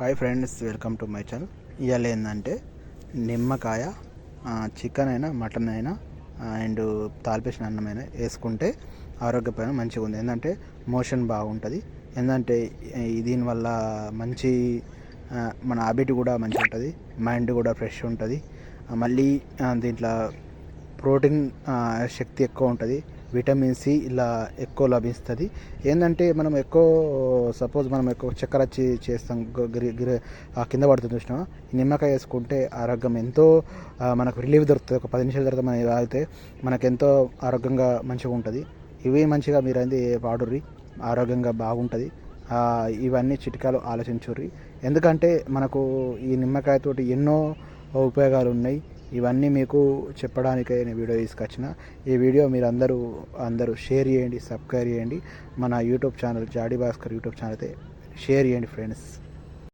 Hi friends welcome to my channel ఇవాళ ఏంటంటే నిమ్మకాయ చికెన్ అయినా మటన్ అయినా అండ్ తాల్పేసిన అన్నమైనా వేసుకుంటే ఆరోగ్యపైన మంచిగా ఉంది. ఏంటంటే మోషన్ బాగుంటుంది. ఏంటంటే దీనివల్ల మంచి మన హాబిట్ కూడా మంచిగా ఉంటుంది. మైండ్ కూడా ఫ్రెష్ ఉంటుంది. మళ్ళీ దీంట్లో ప్రోటీన్ శక్తి ఎక్కువ ఉంటుంది. విటమిన్ సి ఇలా ఎక్కువ లభిస్తుంది. ఏంటంటే మనం ఎక్కువ సపోజ్ మనం ఎక్కువ చక్కెర వచ్చి చేస్తాం గిరి కింద పడుతుంది చూసినా నిమ్మకాయ వేసుకుంటే ఆరోగ్యం ఎంతో మనకు రిలీఫ్ దొరుకుతుంది. ఒక పది నిమిషాల తర్వాత మనం తాగితే మనకు ఎంతో ఆరోగ్యంగా మంచిగా ఉంటుంది. ఇవి మంచిగా మీరు అనేది వాడుర్రి. ఆరోగ్యంగా బాగుంటుంది. ఇవన్నీ చిట్కాలు ఆలోచించుర్రి. ఎందుకంటే మనకు ఈ నిమ్మకాయతోటి ఎన్నో ఉపయోగాలు ఉన్నాయి. ఇవన్నీ మీకు చెప్పడానికే నేను వీడియో తీసుకొచ్చిన. ఈ వీడియో మీరు అందరూ అందరూ షేర్ చేయండి సబ్స్క్రైబ్ చేయండి. మన YouTube channel Jadi Bhaskar YouTube channel అయితే షేర్ చేయండి ఫ్రెండ్స్.